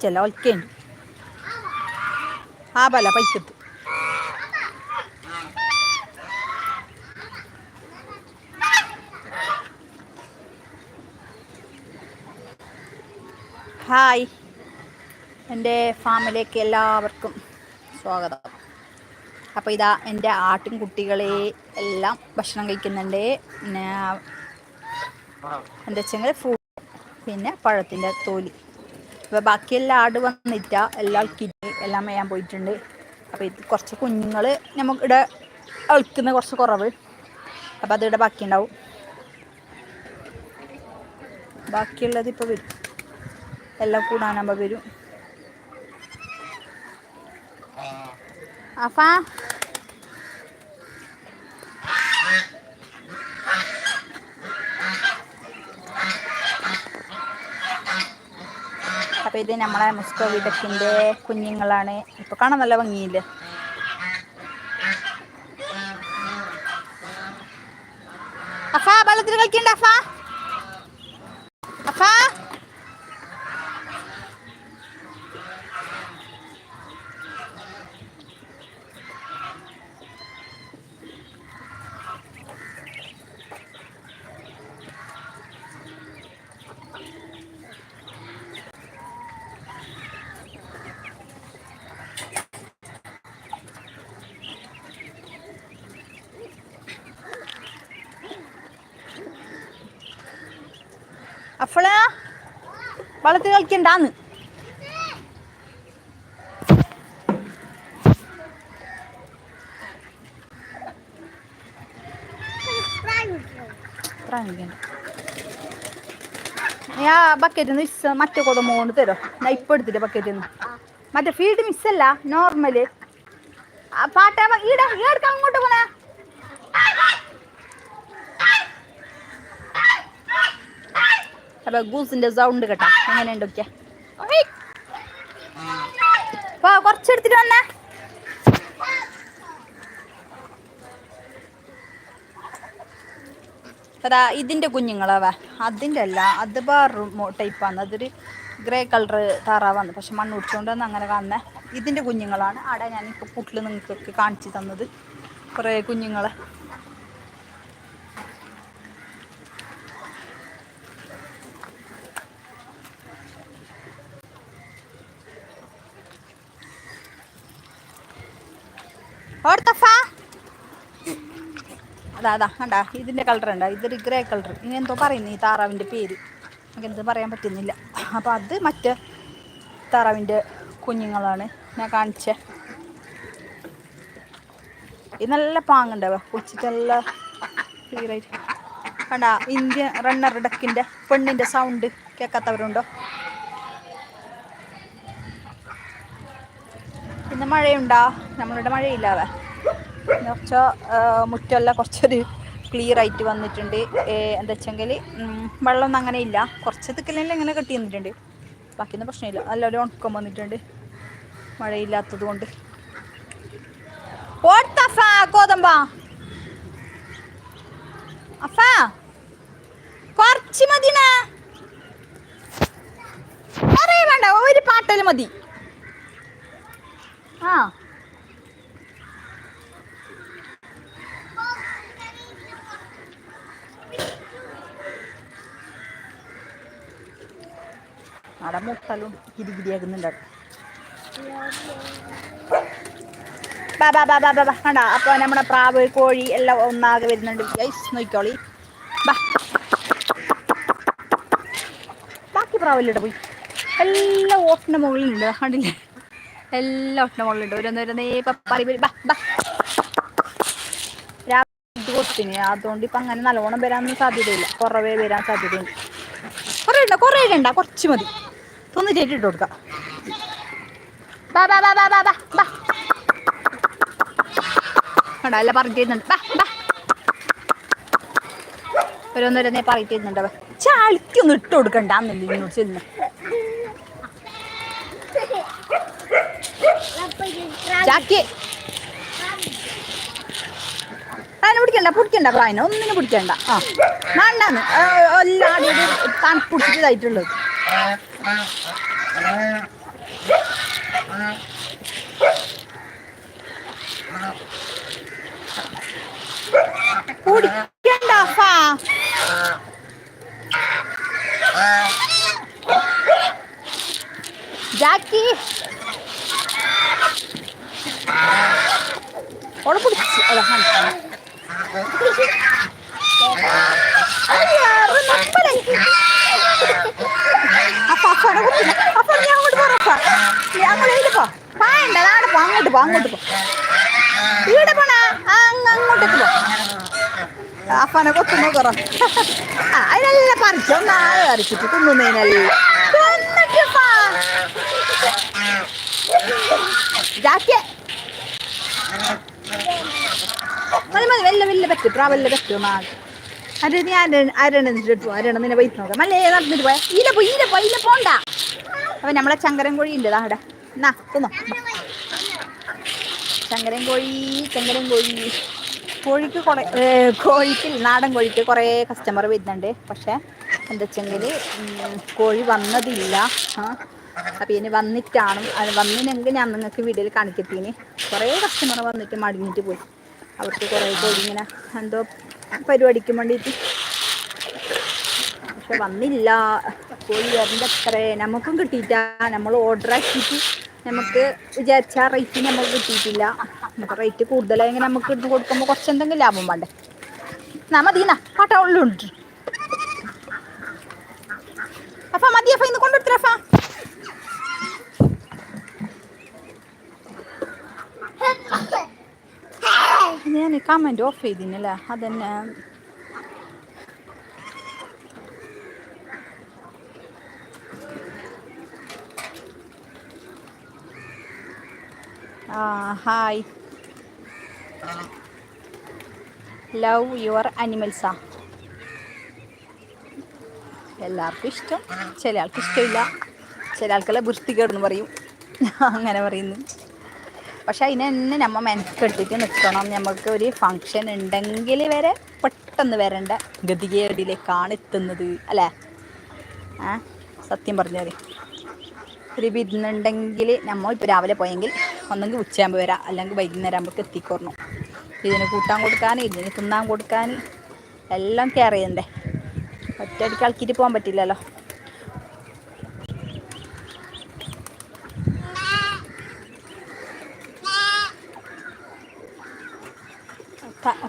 അഞ്ചല്ല ഒൽക്കുണ്ട് ആ പല പൈക്കത്ത്. ഹായ്. എന്റെ ഫാമിലേക്ക് എല്ലാവർക്കും സ്വാഗതം. അപ്പോൾ ഇതാ എന്റെ ആട്ടിൻകുട്ടികളെ എല്ലാം ഭക്ഷണം കഴിക്കുന്നുണ്ട്. പിന്നെ എന്താ വെച്ചെങ്കിൽ ഫ്രൂട്ട് പിന്നെ പഴത്തിന്റെ തോലി. അപ്പോൾ ബാക്കിയെല്ലാം ആട് വന്നിട്ട എല്ലാം കിഡ്നി എല്ലാം മേയാൻ പോയിട്ടുണ്ട്. അപ്പോൾ ഇത് കുറച്ച് കുഞ്ഞുങ്ങൾ നമുക്കിവിടെ അൾക്കുന്ന കുറച്ച് കുറവ്. അപ്പോൾ അതിവിടെ ബാക്കി ഉണ്ടാവും ബാക്കിയുള്ളത് ഇപ്പോൾ വരും. എല്ലാം കൂടാനാകുമ്പോൾ വരും. അഫാ ഇത് നമ്മളെ മുസ്കോ വിടക്കിന്റെ കുഞ്ഞുങ്ങളാണ്. ഇപ്പൊ കാണാൻ നല്ല ഭംഗിയില്ലേ? അഫാ വെള്ളത്തിൽ കളിക്കണ്ട അഫാ. അഫള വെള്ളത്തിൽ കളിക്കണ്ടാന്ന്. ഞാൻ ബക്കറ്റിൽ നിന്ന് മിസ് മറ്റേ കൊതം കൊണ്ട് തരോ? ഞാൻ ഇപ്പൊ എടുത്തിട്ട് ബക്കറ്റിൽ നിന്ന് മറ്റേ ഫീൽഡ് മിസ്സല്ല നോർമൽ പാട്ട ഈട ഈടക്ക് അങ്ങോട്ട് പോണേ. അപ്പൊ ഗൂസിന്റെ സൗണ്ട് കേട്ടോ. അങ്ങനെ ഉണ്ടൊക്കെ കുറച്ചെടുത്തിട്ട് വന്നേ. അതാ ഇതിന്റെ കുഞ്ഞുങ്ങളാവേ അതിന്റെ അല്ല അത് വേറൊരു ടൈപ്പാണ് അതൊരു ഗ്രേ കളർ താറാവാണ് പക്ഷെ മണ്ണ് കുടിച്ചുകൊണ്ടാണ് അങ്ങനെ കാണുന്നത് ഇതിന്റെ കുഞ്ഞുങ്ങളാണ്. അവിടെ ഞാൻ ഇപ്പൊ പുട്ടിൽ നിങ്ങൾക്ക് കാണിച്ചു തന്നത്. കുറേ കുഞ്ഞുങ്ങളെ. അതാ അതാ കണ്ടാ ഇതിന്റെ കളർ ഉണ്ടാ ഇതൊരു ഗ്രേ കളർ ഇനി എന്തോ പറയുന്നു ഈ താറാവിന്റെ പേര്. നമുക്ക് എന്ത് പറയാൻ പറ്റുന്നില്ല. അപ്പോൾ അത് മറ്റേ താറാവിന്റെ കുഞ്ഞുങ്ങളാണ്. ഞാൻ കാണിച്ചേ. ഇത് നല്ല പാങ്ങുണ്ടാവുക കുളിച്ചിട്ട് നല്ല കണ്ടാ ഇന്ത്യ റണ്ണർ ഡക്കിന്റെ പെണ്ണിന്റെ സൗണ്ട് കേൾക്കാത്തവരുണ്ടോ ഇന്ന് മഴയുണ്ടാ? നമ്മളുടെ കുറച്ച് മുറ്റമെല്ലാം കുറച്ചൊരു ക്ലിയർ ആയിട്ട് വന്നിട്ടുണ്ട്. എന്താ വെച്ചെങ്കിൽ വെള്ളമൊന്നും അങ്ങനെ ഇല്ല. കുറച്ച് തിക്കലെല്ലാം ഇങ്ങനെ കെട്ടി നിന്നിട്ടുണ്ട് ബാക്കിയൊന്നും പ്രശ്നമില്ല. നല്ലൊരു ഉണക്കം വന്നിട്ടുണ്ട്. മഴയില്ലാത്തത് കൊണ്ട്. അഫാ വേണ്ട ഒരു പാട്ടൽ മതി. ആ. അവിടെ മുട്ടലും ഗിരിഗിരിയാക്കുന്നുണ്ട് കിരിയാക്കുന്നുണ്ട് ബാ ബാ ബാ ബാ ബാ കണ്ട? അപ്പോൾ നമ്മുടെ പ്രാവ് കോഴി എല്ലാം ഒന്നാകെ വരുന്നുണ്ട്. ഗൈസ് നോക്കിക്കോളി. ബാ. ബാക്കി പ്രാവല്ലിട്ട് പോയി. എല്ലാം ഓട്ടിന്റെ മുകളിലുണ്ട്. കണ്ടില്ലേ? എല്ലാം ഒട്ടിന്റെ മുകളിലുണ്ട്. ഓരോന്നോരോന്നേ പപ്പാറി ബാ ബാ. കൊടുത്തിന്. അതുകൊണ്ട് ഇപ്പം അങ്ങനെ നല്ലോണം വരാനൊന്നും സാധ്യതയില്ല. കുറവേ വരാൻ സാധ്യതയുണ്ട്. കുറേ ഉണ്ടോ? കുറേ ഉണ്ടോ? കുറച്ച് മതി. തൊന്നിട്ടേറ്റ് ചേട്ടിട്ട് കൊടുക്കാം. ബാ ബാ ബാ ബാ ബാ ബാ ബാ. കണ്ട എല്ലാം പറഞ്ഞിരുന്നുണ്ട് ബാ ബാ. ഓരോന്നോരോന്നേ അവ ചാളിക്കൊന്നും ഇട്ട് കൊടുക്കണ്ടെന്നില്ല ഇങ്ങോട്ട് ചെല്ലുന്ന. ചാക്കി പിടിക്കണ്ട പിടിക്കണ്ട പ്രായനെ. ഒന്നിനും പിടിക്കണ്ട. ആ വേണ്ടാന്ന്. എല്ലാം തണുപ്പിടിച്ചിട്ട് ഇതായിട്ടുള്ളത്. കുടിക്കണ്ട അഫാ ജാക്കി ഓളെ പിടിച്ച് അതാ നാടെ പോ അങ്ങോട്ട് പോ അങ്ങോട്ട് പോ. ഇവിടെ പോണ അങ്ങ് അങ്ങോട്ടേക്ക് പോ. അഫാനെ കൊത്തുന്നു കുറ ആ അതിനെല്ലാം പറിച്ചു ഒന്നാകെ പറിച്ചിട്ട് തിന്നുന്നതിനെല്ലാം. പാ. മതി മതി വെല്ല വെല്ല പറ്റും പ്രാ വല്ല പറ്റും അത് നീ അരണിട്ട് അരണ നിന്നെ വൈറ്റ് നോക്കാം. മല്ലേ നടന്നിട്ട് പോയാ. ഇല്ല പോ ഇല്ല പോ ഇല്ല പോണ്ട. അപ്പൊ നമ്മളെ ചങ്കരൻ കോഴി ഉണ്ട് ദാ എന്നാ തിന്നോ. ചങ്കരൻ കോഴി ചങ്കരൻ കോഴി. കോഴിക്ക് കുറേ കോഴിക്ക് നാടൻ കോഴിക്ക് കുറേ കസ്റ്റമർ വരുന്നുണ്ട്. പക്ഷേ എന്താ വെച്ചെങ്കിൽ കോഴി വന്നതില്ല. അപ്പം ഇനി വന്നിട്ടാണ്. അത് വന്നിനെങ്കിൽ ഞാൻ നിങ്ങൾക്ക് വീഡിയോയിൽ കാണിക്കത്തിന്. കുറേ കസ്റ്റമർ വന്നിട്ട് മടിഞ്ഞിട്ട് പോയി. അവർക്ക് കുറേ കോഴി ഇങ്ങനെ എന്തോ പരിപാടിക്ക് വേണ്ടിയിട്ട് പക്ഷെ വന്നില്ല. കോഴി വരേണ്ട അത്രേ നമുക്കും കിട്ടിയിട്ടാ. നമ്മൾ ഓർഡർ ആക്കിയിട്ട് നമുക്ക് വിചാരിച്ച റേറ്റ് നമുക്ക് കിട്ടിയിട്ടില്ല. നമുക്ക് റേറ്റ് കൂടുതലായെങ്കിൽ നമുക്ക് ഇട്ട് കൊടുക്കുമ്പോൾ കുറച്ച് എന്തെങ്കിലും ലാഭം വേണ്ടേ? എന്നാ മതിന്നാ പാട്ട ഉള്ളുണ്ട് അഫ മതി അഫ ഇന്ന് കൊണ്ടുവരുത്തര ഞാൻ കമന്റ് ഓഫ് ചെയ്തിനല്ലേ? അതന്നെ. ഹായ് ലവ് യുവർ അനിമൽസാ എല്ലാവർക്കും ഇഷ്ടം. ചില ആൾക്ക് ഇഷ്ടമില്ല. ചില ആൾക്കെല്ലാം വൃത്തികേടെന്ന് പറയും. അങ്ങനെ പറയുന്നു. പക്ഷെ അതിനെ തന്നെ നമ്മൾ മെനക്കെടുത്തിട്ട് നിൽക്കണം നമുക്ക് ഒരു ഫങ്ഷൻ ഉണ്ടെങ്കിൽ വരെ പെട്ടെന്ന് വരേണ്ട. ഗതികേടിലേക്കാണ് എത്തുന്നത്. അല്ലേ? ആ സത്യം പറഞ്ഞാൽ ഒരു വിരുന്നുണ്ടെങ്കിൽ നമ്മൾ ഇപ്പോൾ രാവിലെ പോയെങ്കിൽ ഒന്നെങ്കിൽ ഉച്ചയാകുമ്പോൾ വരാം. അല്ലെങ്കിൽ വൈകുന്നേരം ആകുമ്പോൾ എത്തിക്കോർന്നു. ഇതിന് കൂട്ടാൻ കൊടുക്കാൻ ഇതിന് തിന്നാൻ കൊടുക്കാൻ എല്ലാം കെയർ ചെയ്യണ്ടേ? ഒറ്റയടിക്ക് ആൾക്കിട്ട് പോകാൻ പറ്റില്ലല്ലോ.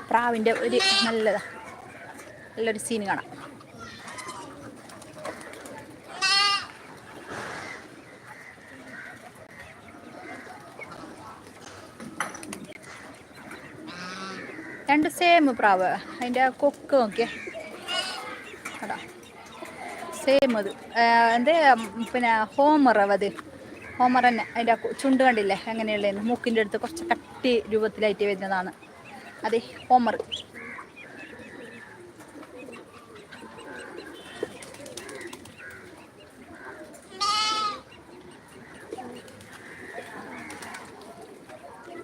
പ്രാവിന്റെ ഒരു നല്ലതാ. നല്ലൊരു സീൻ കാണാം. സെയിം പ്രാവ്. അതിന്റെ കൊക്ക് നോക്കിയേ. അടാ സെയിം അത്. എന്റെ പിന്നെ ഹോമർ അത്. ഹോമർ തന്നെ. അതിന്റെ ചുണ്ട് കണ്ടില്ലേ? എങ്ങനെയുള്ളതെന്ന് മൂക്കിന്റെ അടുത്ത് കുറച്ച് കട്ടി രൂപത്തിലായിട്ട് വരുന്നതാണ്. അതെ ഹോമർ.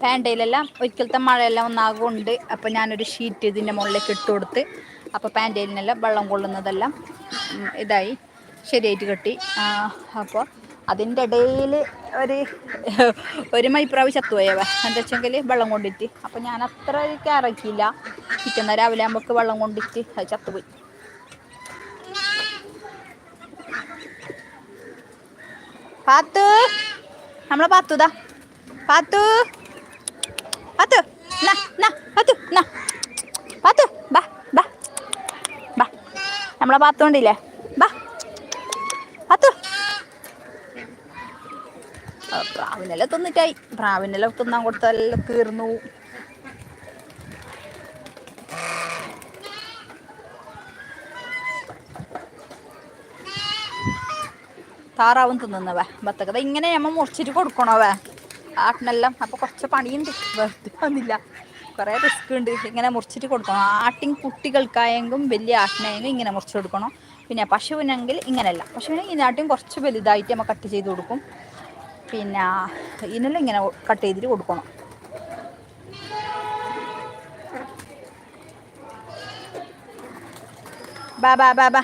പാന്റയിലെല്ലാം ഒരിക്കലത്തെ മഴയെല്ലാം ഒന്നാകുണ്ട് അപ്പോൾ ഞാനൊരു ഷീറ്റ് ഇതിന്റെ മുകളിലേക്ക് ഇട്ട് കൊടുത്ത് അപ്പോൾ പാന്റയിലിനെല്ലാം വെള്ളം കൊള്ളുന്നതെല്ലാം ഇതായി ശരിയായിട്ട് കെട്ടി. അപ്പോൾ അതിന്റെ ഇടയിൽ ഒരു ഒരു മൈപ്രാവ് ചത്തുപോയവ എന്താ വെച്ചെങ്കിൽ വെള്ളം കൊണ്ടിട്ട്. അപ്പോൾ ഞാൻ അത്ര കയറക്കിയില്ല പിറ്റേന്ന് രാവിലെ ആകുമ്പോൾ വെള്ളം കൊണ്ടിട്ട് അത് ചത്തുപോയി. പാത്തു നമ്മളെ പാത്തുതാ പാത്തു. പാത്തു നാ നാ പാത്തു നാ പാത്തു ബാ ബാ ബാ നമ്മളെ പാത്തുകൊണ്ടില്ലേ ബാ പാത്തു പ്രാവിനെല്ലാം തിന്നിട്ടായി പ്രാവിനെല്ലാം തിന്നാൻ കൊടുത്തെല്ലാം തീർന്നു. താറാവും തിന്നുന്നവ. ബത്തക്കഥ ഇങ്ങനെ നമ്മൾ മുറിച്ചിട്ട് കൊടുക്കണവേ. ആട്ടിനെല്ലാം അപ്പോൾ കുറച്ച് പണിയുണ്ട്. വെറുതെ വന്നില്ല. കുറേ റിസ്ക് ഉണ്ട്. ഇങ്ങനെ മുറിച്ചിട്ട് കൊടുക്കണം. ആട്ടിൻ കുട്ടികൾക്കായെങ്കിലും വലിയ ആട്ടിനായെങ്കിലും ഇങ്ങനെ മുറിച്ച് കൊടുക്കണം. പിന്നെ പശുവിനെങ്കിൽ ഇങ്ങനെയല്ല. പശുവിനെ ഇതിനാട്ടിയും കുറച്ച് വലുതായിട്ട് നമ്മൾ കട്ട് ചെയ്ത് കൊടുക്കും. പിന്നെ ഇതിനെല്ലാം ഇങ്ങനെ കട്ട് ചെയ്തിട്ട് കൊടുക്കണം. ബാ ബാ ബാ ബാ.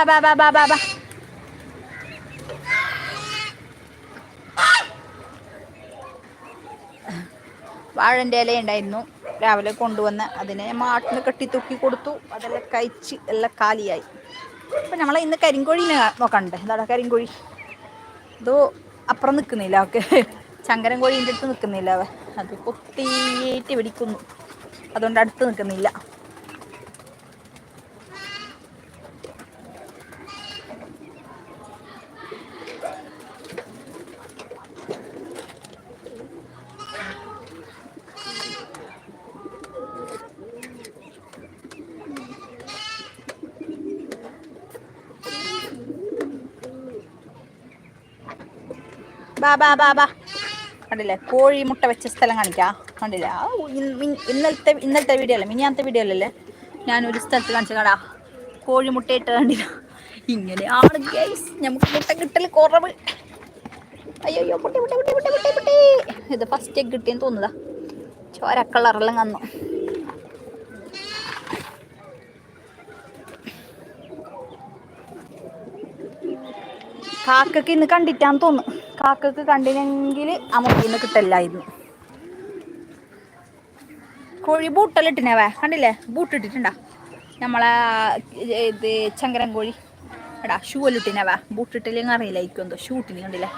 ബാ ബാ ബാ ബാ ബാ ബാ വാഴന്റെ ഇല ഉണ്ടായിരുന്നു. രാവിലെ കൊണ്ടുവന്ന് അതിനെ മാട്ടിന് കെട്ടി തൂക്കി കൊടുത്തു. അതെല്ലാം കഴിച്ച് എല്ലാം കാലിയായി. അപ്പം നമ്മൾ ഇന്ന് കരിങ്കോഴിനെ നോക്കണ്ടേ? എന്താണ് കരിങ്കോഴി? ഇതോ അപ്പുറം നിൽക്കുന്നില്ല ഓക്കെ. ചങ്കരൻ കോഴീന്റെ അടുത്ത് നിൽക്കുന്നില്ല അവ അത് പൊട്ടിയിട്ട് പിടിക്കുന്നു. അതുകൊണ്ട് അടുത്ത് നിൽക്കുന്നില്ല ബാ ബാ ബാ ബാ. കണ്ടില്ലേ? കോഴി മുട്ട വെച്ച സ്ഥലം കാണിക്കാം. കണ്ടില്ല? ഇന്നലത്തെ ഇന്നലത്തെ വീഡിയോ അല്ലേ? മിനിയാത്ത വീഡിയോ അല്ലല്ലേ ഒരു സ്ഥലത്ത് കാണിച്ചു കടാ കോഴി മുട്ടയിട്ട് കണ്ടില്ല. ഇങ്ങനെയാണ് ഗൈസ് നമുക്ക് മുട്ട കിട്ടൽ കുറവ്. അയ്യോ മുട്ടി മുട്ടി മുട്ടി മുട്ടി മുട്ടി പൊട്ടി ഇത് ഫസ്റ്റ് എഗ് കിട്ടിയെന്ന് തോന്നുന്നതാ. ചോര കളറെല്ലാം കന്നു കാക്കക്ക് ഇന്ന് കണ്ടിട്ടാന്ന് തോന്നുന്നു. കാക്കക്ക് കണ്ടിനെങ്കിൽ അമ്മയ്ക്ക് ഇന്ന് കിട്ടല്ലായിരുന്നു. കോഴി ബൂട്ടെല്ലാം കണ്ടില്ലേ? ബൂട്ട് ഇട്ടിട്ടുണ്ടാ നമ്മളെ ഇത് ചങ്കരൻ കോഴി എടാ ഷൂ എല്ലാം ഇട്ടിനവാ ബൂട്ടിട്ടില്ലെങ്കിൽ അറിയില്ല ഇരിക്കും എന്തോ കണ്ടില്ലേ?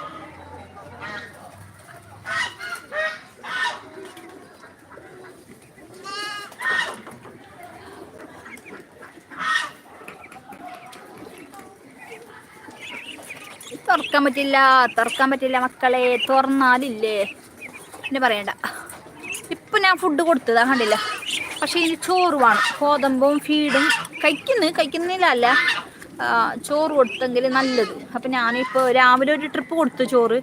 തുറക്കാൻ പറ്റില്ല തുറക്കാൻ പറ്റില്ല മക്കളെ തുറന്നാലില്ലേ? എന്നെ പറയണ്ട. ഇപ്പം ഞാൻ ഫുഡ് കൊടുത്തതാ കണ്ടില്ല? പക്ഷേ ഇനി ചോറ് വേണം. ഗോതമ്പും ഫീഡും കഴിക്കുന്നു കഴിക്കുന്നില്ല ചോറ് കൊടുത്തെങ്കിൽ നല്ലത്. അപ്പം ഞാനിപ്പോൾ രാവിലെ ഒരു ട്രിപ്പ് കൊടുത്തു ചോറ്.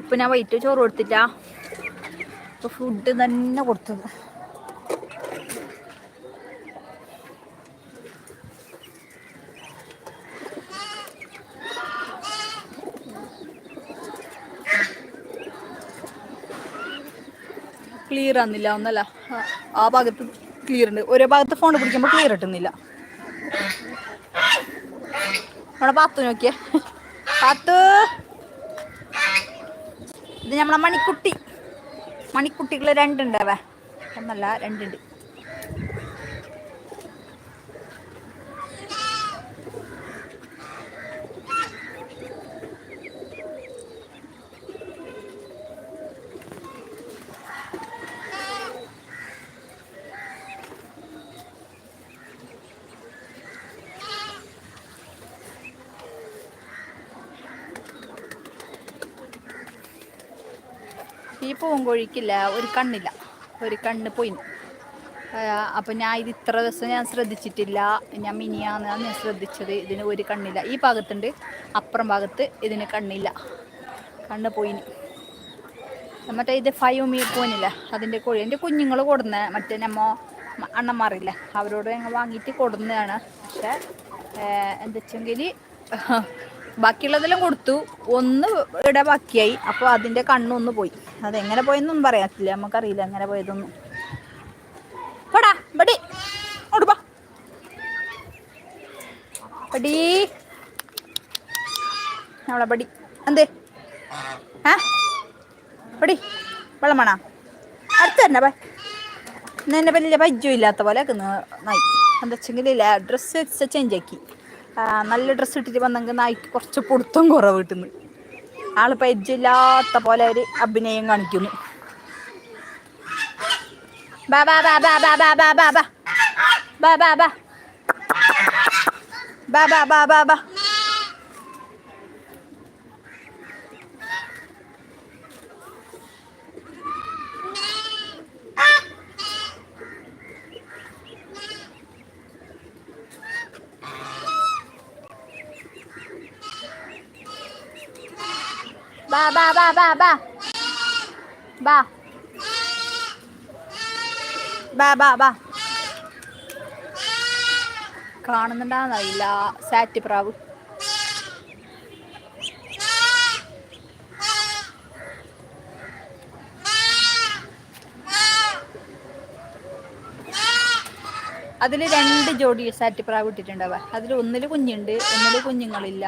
ഇപ്പം ഞാൻ വൈകിട്ട് ചോറ് കൊടുത്തില്ല. അപ്പോൾ ഫുഡ് തന്നെ കൊടുത്തത്. ക്ലിയർ ആകുന്നില്ല ഒന്നല്ല. ആ, ആ ഭാഗത്ത് ക്ലിയർ ഉണ്ട്. ഒരേ ഭാഗത്ത് ഫോൺ പിടിക്കുമ്പോൾ ക്ലിയർ കിട്ടുന്നില്ല. നമ്മുടെ പാത്തു നോക്കിയേ. പാത്തു. ഇത് നമ്മളെ മണിക്കുട്ടി. മണിക്കുട്ടികൾ രണ്ടുണ്ടാവേ ഒന്നല്ല രണ്ടുണ്ട്. പൂങ്കോഴിക്കില്ല ഒരു കണ്ണില്ല. ഒരു കണ്ണ് പോയി അപ്പം ഞാൻ ഇത് ഇത്ര ദിവസം ഞാൻ ശ്രദ്ധിച്ചിട്ടില്ല. ഞാൻ മിനിയാന്ന് ഞാൻ ശ്രദ്ധിച്ചത് ഇതിന് ഒരു കണ്ണില്ല. ഈ ഭാഗത്തുണ്ട് അപ്പുറം ഭാഗത്ത് ഇതിന് കണ്ണില്ല. കണ്ണ് പോയി മറ്റേ ഇത് ഫൈവ് മീ പോയില്ല അതിന്റെ കോഴി. എന്റെ കുഞ്ഞുങ്ങൾ കൊടുന്ന മറ്റേ നമ്മ അണ്ണന്മാറില്ല അവരോട് ഞങ്ങൾ വാങ്ങിയിട്ട് കൊടുന്നതാണ്. പക്ഷേ എന്താ വെച്ചെങ്കിൽ ബാക്കിയുള്ളതെല്ലാം കൊടുത്തു. ഒന്ന് ഇവിടെ ബാക്കിയായി. അപ്പോൾ അതിന്റെ കണ്ണൊന്ന് പോയി. അത് അതെങ്ങനെ പോയെന്നൊന്നും പറയാത്തില്ല. നമുക്കറിയില്ല എങ്ങനെ പോയതൊന്നും. പടാ ബടി ഓടുപാ ബടി നമ്മളെ ബടി എന്തേ? ആ ബടി വെള്ളം വേണോ അടുത്ത് തന്നെ ബൈ എന്നെ വലിയ പജ്ജും ഇല്ലാത്ത പോലെ നായി എന്താ വെച്ചെങ്കിൽ ഡ്രസ്സ് ചേഞ്ച് ആക്കി. നല്ല ഡ്രസ്സ് ഇട്ടിട്ട് വന്നെങ്കിൽ നായിക്ക് കുറച്ച് പൊടുത്തം കുറവ് കിട്ടുന്നു ആൾ പരിചയമില്ലാത്ത പോലെ ഒരു അഭിനയം കാണിക്കുന്നു ബാ ബാ ബാ ബാ ബാ ബാ ബാ ബാ ബാ ബാ ബാ ബാ ബാ ബാ. ബാ. ബാ ബാ ബാ. സാറ്റ് പ്രാവ്. അതിൽ രണ്ട് ജോഡി സാറ്റിപ്രാവ് ഇട്ടിട്ടുണ്ടാവുക. അതിൽ ഒന്നിൽ കുഞ്ഞുണ്ട് ഒന്നിൽ കുഞ്ഞുങ്ങളില്ല.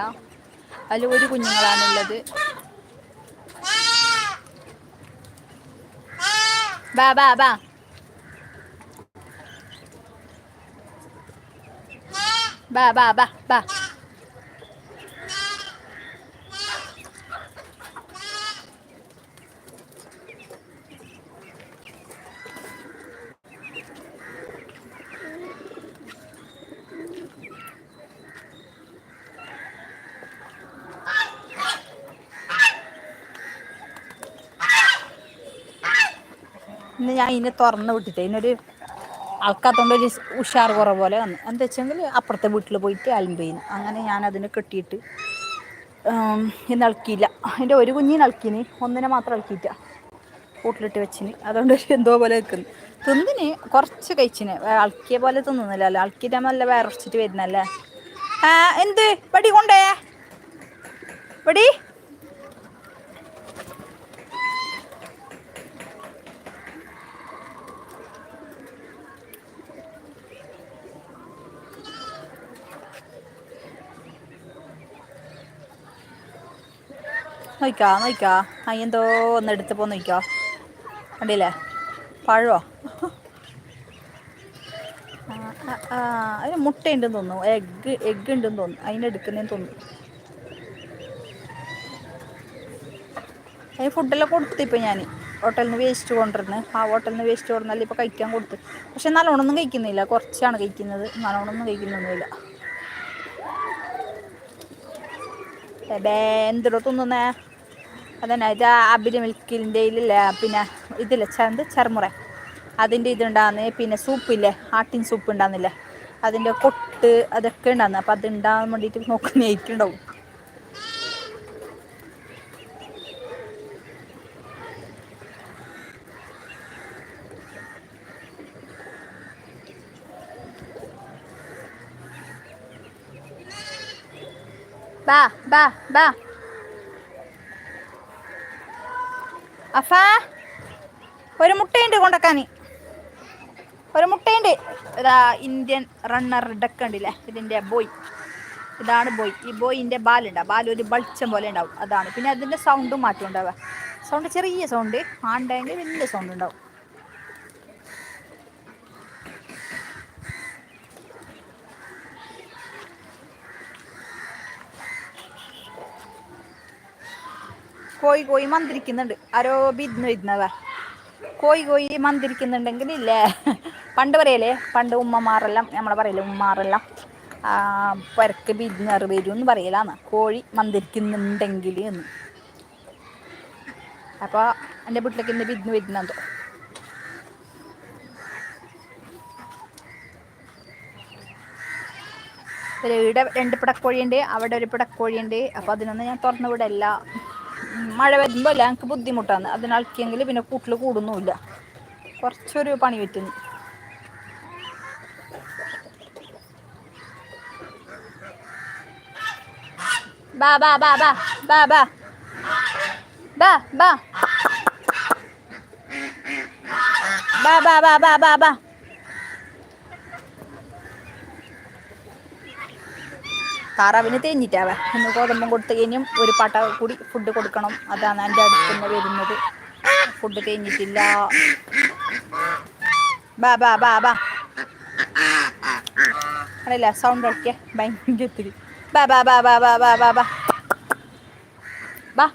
അതിൽ ഒരു കുഞ്ഞുങ്ങളാണുള്ളത്. 爸爸爸爸爸爸爸 ഞാൻ ഇതിനെ തുറന്ന് വിട്ടിട്ട് ഇതിനൊരു ആൾക്കാത്തോണ്ട് ഒരു ഉഷാർ കുറവ് പോലെ വന്നു. എന്താ വെച്ചെങ്കിൽ അപ്പുറത്തെ വീട്ടിൽ പോയിട്ട് അലമ്പയിന് അങ്ങനെ ഞാൻ അതിനെ കെട്ടിയിട്ട് ഇന്ന് ഇളക്കിയില്ല അതിന്റെ ഒരു കുഞ്ഞിനെ ഇളക്കിന് ഒന്നിനെ മാത്രം ഇളക്കിയിട്ട കൂട്ടിലിട്ട് വെച്ചിന്. അതുകൊണ്ട് എന്തോ പോലെ നിൽക്കുന്നു തിന്നിന് കുറച്ച് കഴിച്ചിന്. അളക്കിയ പോലെ തിന്നുന്നില്ലല്ലോ അളക്കിയിട്ട് നല്ല വേറെ വരുന്നല്ലേ? എന്ത്? പടി കൊണ്ടേ പടി നോക്കാ നോക്കാ അയ്യന്തോ എന്തോ ഒന്ന് എടുത്ത് പോ നോക്കോ കണ്ടില്ലേ? പഴമോ അതിന് മുട്ടയുണ്ടെന്ന് തോന്നുന്നു. എഗ്ഗ് എഗ്ഗ് ഉണ്ടെന്ന് തോന്നുന്നു. അതിന് എടുക്കുന്നതെന്ന് തോന്നുന്നു. അതിന് ഫുഡെല്ലാം കൊടുത്തു ഇപ്പം ഞാൻ ഹോട്ടലിൽ നിന്ന് വേസ്റ്റ് കൊണ്ടുവരുന്നത് ആ ഹോട്ടലിൽ നിന്ന് വേസ്റ്റ് കൊണ്ടുവന്നാൽ ഇപ്പോൾ കഴിക്കാൻ കൊടുത്തു. പക്ഷെ നല്ലോണമൊന്നും കഴിക്കുന്നില്ല. കുറച്ചാണ് കഴിക്കുന്നത്. നല്ലോണമൊന്നും കഴിക്കുന്നൊന്നുമില്ല. എന്തിടോ തിന്നുന്നേ? അതന്നെ ഇത് അബിരി മിൽക്കിന്റെ പിന്നെ ഇതില്ലേ ചന്ത് ചെറുമുറ അതിന്റെ ഇതുണ്ടാകുന്ന പിന്നെ സൂപ്പില്ലേ ആട്ടിൻ സൂപ്പ് ഉണ്ടാകുന്നില്ലേ അതിന്റെ കൊട്ട് അതൊക്കെ ഉണ്ടാകുന്നത് അപ്പം അതുണ്ടാകാൻ വേണ്ടിയിട്ട് നോക്കുന്ന ഏറ്റുണ്ടാവും ബാ ബാ ബാ. അഫ ഒരു മുട്ടയുണ്ട് കൊണ്ടക്കാനി. ഒരു മുട്ടയുണ്ട്. ഇതാ ഇന്ത്യൻ റണ്ണർ ഡക്ക് ഉണ്ടല്ലേ? ഇതിന്റെ ബോയ്. ഇതാണ് ബോയ്. ഈ ബോയിന്റെ ബാലുണ്ടാവും ബാൽ ഒരു ബൾച്ചം പോലെ ഉണ്ടാവും. അതാണ്. പിന്നെ അതിന്റെ സൗണ്ടും മാറ്റം ഉണ്ടാവുക. സൗണ്ട് ചെറിയ സൗണ്ട് ആണ്ടെങ്കിൽ വലിയ സൗണ്ട് ഉണ്ടാവും. കോയി കോയി മന്ത്രിക്കുന്നുണ്ട്. ആരോ ബിന്ന് വരുന്നതാ കോയി കോയി മന്ത്രിക്കുന്നുണ്ടെങ്കിൽ ഇല്ലേ പണ്ട് പറയലേ പണ്ട് ഉമ്മമാരെല്ലാം നമ്മളെ പറയലേ ഉമ്മമാരെല്ലാം പരക്ക് ബിന്നറ് വരും എന്ന് പറയലാന്ന് കോഴി മന്ത്രിക്കുന്നുണ്ടെങ്കിൽ എന്ന്. അപ്പോൾ എന്റെ വീട്ടിലേക്ക് ഇന്ന് ബിന്ന് വരുന്നതോ ഇവിടെ രണ്ട് പിടക്കോഴിയുണ്ട് അവിടെ ഒരു പിടക്കോഴിയുണ്ട്. അപ്പോൾ അതിനൊന്നും ഞാൻ തുറന്നു വിടല്ല. മഴ വരുമ്പോൾ അല്ല എനിക്ക് ബുദ്ധിമുട്ടാണ് അതിനളക്കിയെങ്കിൽ പിന്നെ കൂട്ടിൽ കൂടുന്നുമില്ല കുറച്ചൊരു പണി പറ്റുന്നു ബാ ബാ ബാ ബാ ബാ ബാ. ബാ ബാ. ബാ ബാ ബാ ബാ ബാ ബാ. താറാവിന് തേഞ്ഞിട്ടാവ ഒന്ന് ഗോതമ്പം കൊടുത്തു കഴിഞ്ഞും ഒരു പട്ട കൂടി ഫുഡ് കൊടുക്കണം. അതാണ് എന്റെ അടുത്തുനിന്ന് വരുന്നത്. ഫുഡ് തേഞ്ഞിട്ടില്ല. ബാ ബാ ബാ ബാ. അല്ല സൗണ്ട് ഒക്കെ ഭയങ്കര ബാ ബാ ബാ ബാ ബാ ബാ ബാ. ബാ.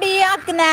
പൊടിയാക്കുന്ന